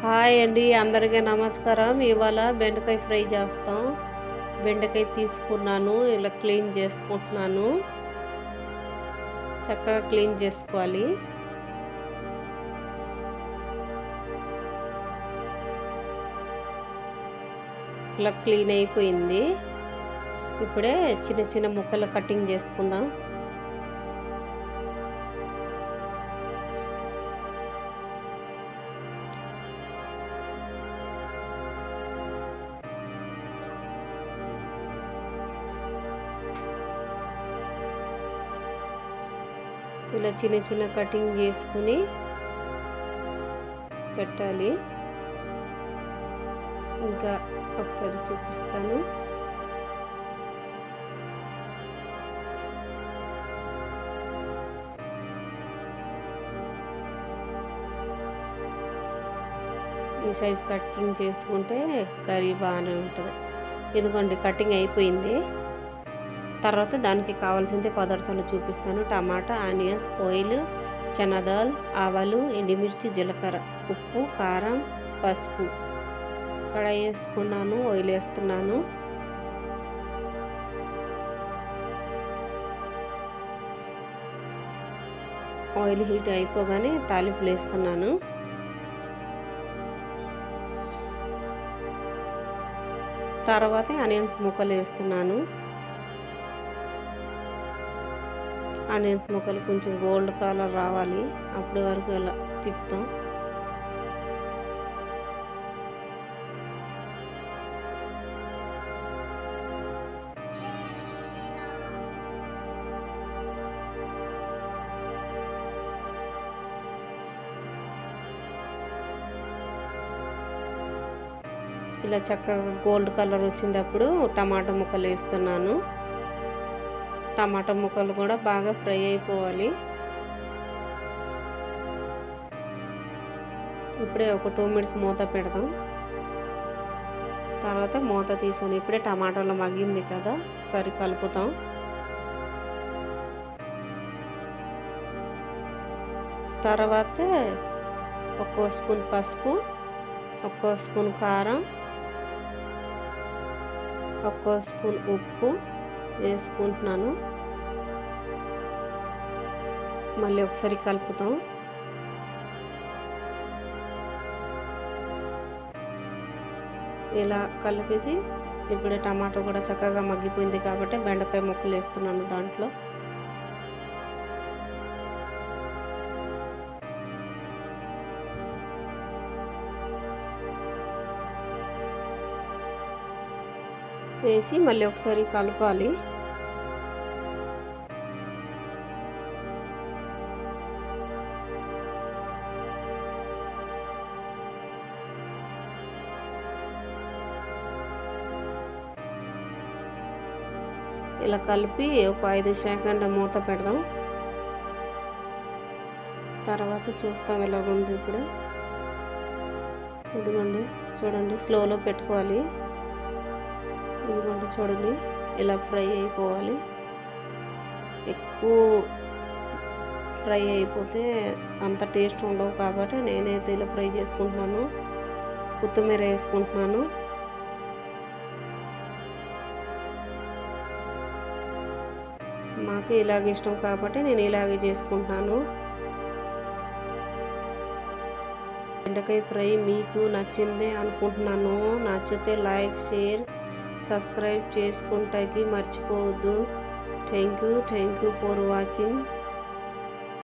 Hi అండి అందరికీ నమస్కారం. ఇవాళ బెండకాయ ఫ్రై చేస్తాం. బెండకాయ తీసుకున్నాను ఇలా క్లీన్ చేసుకుంటున్నాను. చక్కగా క్లీన్ చేసుకోవాలి. ఇలా క్లీన్ అయిపోయింది. ఇప్పుడే చిన్న చిన్న ముక్కలు కటింగ్ చేసుకుందాం. ఇలా చిన్న చిన్న కటింగ్ చేసుకుని పెట్టాలి. ఇంకా ఒకసారి చూపిస్తాను. ఈ సైజ్ కటింగ్ చేసుకుంటే కర్రీ బాగానే ఉంటుంది. ఎందుకంటే కటింగ్ అయిపోయింది. తర్వాత దానికి కావాల్సింది పదార్థాలు చూపిస్తాను. టమాటా ఆనియన్స్ ఆయిల్ చనదాల్ ఆవాలు ఎండుమిర్చి జీలకర్ర ఉప్పు కారం పసుపు. కడాయి వేసుకున్నాను ఆయిల్ వేస్తున్నాను. ఆయిల్ హీట్ అయిపోగానే తాలింపులు వేస్తున్నాను. తర్వాత ఆనియన్స్ ముక్కలు వేస్తున్నాను. ఆనియన్స్ ముక్కలు కొంచెం గోల్డ్ కలర్ రావాలి. అప్పటి వరకు ఇలా తిప్పుతాం. ఇలా చక్కగా గోల్డ్ కలర్ వచ్చినప్పుడు టమాటా ముక్కలు వేస్తున్నాను. టమాటా ముక్కలు కూడా బాగా ఫ్రై అయిపోవాలి. ఇప్పుడే ఒక టూ మినిట్స్ మూత పెడదాం. తర్వాత మూత తీసాను. ఇప్పుడే టమాటాలు మగ్గింది కదా సరి కలుపుతాం. తర్వాత ఒక్కో స్పూన్ పసుపు ఒక్కో స్పూన్ కారం ఒక్కో స్పూన్ ఉప్పు వేసుకుంటున్నాను. మళ్ళీ ఒకసారి కలుపుతాం. ఇలా కలిపేసి ఇప్పుడు టమాటో కూడా చక్కగా మగ్గిపోయింది కాబట్టి బెండకాయ ముక్కలు వేస్తున్నాను దాంట్లో. వేసి మళ్ళీ ఒకసారి కలపాలి. ఇలా కలిపి ఒక ఐదు సెకండ్ మూత పెడదాం. తర్వాత చూస్తాం ఎలాగుంది ఇప్పుడు. ఇదిగోండి చూడండి స్లోలో పెట్టుకోవాలి. ఇదిగోండి చూడండి ఇలా ఫ్రై అయిపోవాలి. ఎక్కువ ఫ్రై అయిపోతే అంత టేస్ట్ ఉండవు కాబట్టి నేనైతే ఇలా ఫ్రై చేసుకుంటున్నాను. కొత్తిమీర వేసుకుంటున్నాను. మాకు ఇలాగే ఇష్టం కాబట్టి నేను ఇలాగే చేసుకుంటున్నాను. బెండకాయ ఫ్రై మీకు నచ్చిందే అనుకుంటున్నాను. నచ్చితే లైక్ షేర్ సబ్స్క్రైబ్ చేసుకుంటాకి మర్చిపోవద్దు. Thank you thank you for watching.